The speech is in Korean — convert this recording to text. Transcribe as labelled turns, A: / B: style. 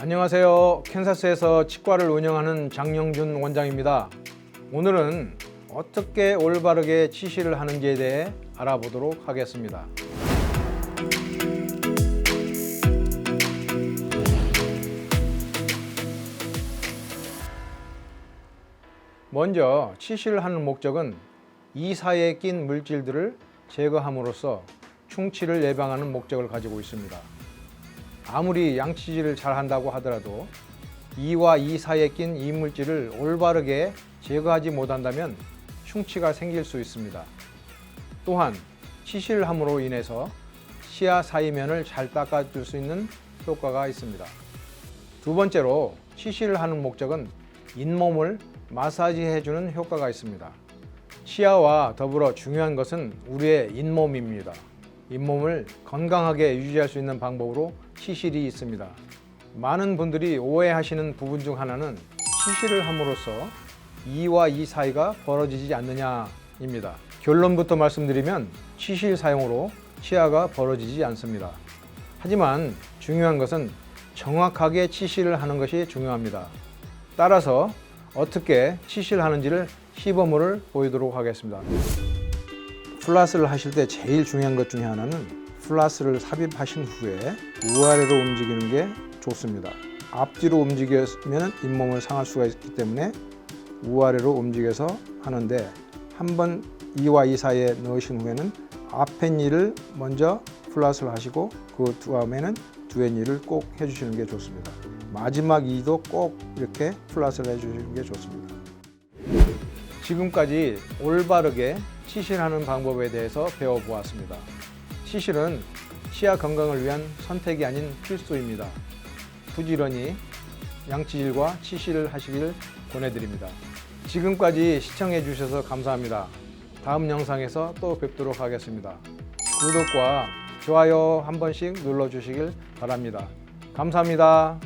A: 안녕하세요. 캔사스에서 치과를 운영하는 장영준 원장입니다. 오늘은 어떻게 올바르게 치실을 하는지에 대해 알아보도록 하겠습니다. 먼저 치실을 하는 목적은 이 사이에 낀 물질들을 제거함으로써 충치를 예방하는 목적을 가지고 있습니다. 아무리 양치질을 잘 한다고 하더라도 이와 이 사이에 낀 이물질을 올바르게 제거하지 못한다면 충치가 생길 수 있습니다. 또한 치실을 함으로 인해서 치아 사이면을 잘 닦아줄 수 있는 효과가 있습니다. 두 번째로 치실을 하는 목적은 잇몸을 마사지해주는 효과가 있습니다. 치아와 더불어 중요한 것은 우리의 잇몸입니다. 잇몸을 건강하게 유지할 수 있는 방법으로 치실이 있습니다. 많은 분들이 오해하시는 부분 중 하나는 치실을 함으로써 이와 이 사이가 벌어지지 않느냐입니다. 결론부터 말씀드리면 치실 사용으로 치아가 벌어지지 않습니다. 하지만 중요한 것은 정확하게 치실을 하는 것이 중요합니다. 따라서 어떻게 치실하는지를 시범을 보이도록 하겠습니다. 플라스를 하실 때 제일 중요한 것 중에 하나는 플라스를 삽입하신 후에 우아래로 움직이는 게 좋습니다. 앞뒤로 움직이면 잇몸을 상할 수가 있기 때문에 우아래로 움직여서 하는데 한번 이와 이 사이에 넣으신 후에는 앞에 니를 먼저 플라스를 하시고 그 다음에는 뒤에 니를 꼭 해주시는 게 좋습니다. 마지막 이도 꼭 이렇게 플라스를 해주시는 게 좋습니다. 지금까지 올바르게 치실하는 방법에 대해서 배워보았습니다. 치실은 치아 건강을 위한 선택이 아닌 필수입니다. 부지런히 양치질과 치실을 하시길 권해드립니다. 지금까지 시청해 주셔서 감사합니다. 다음 영상에서 또 뵙도록 하겠습니다. 구독과 좋아요 한 번씩 눌러 주시길 바랍니다. 감사합니다.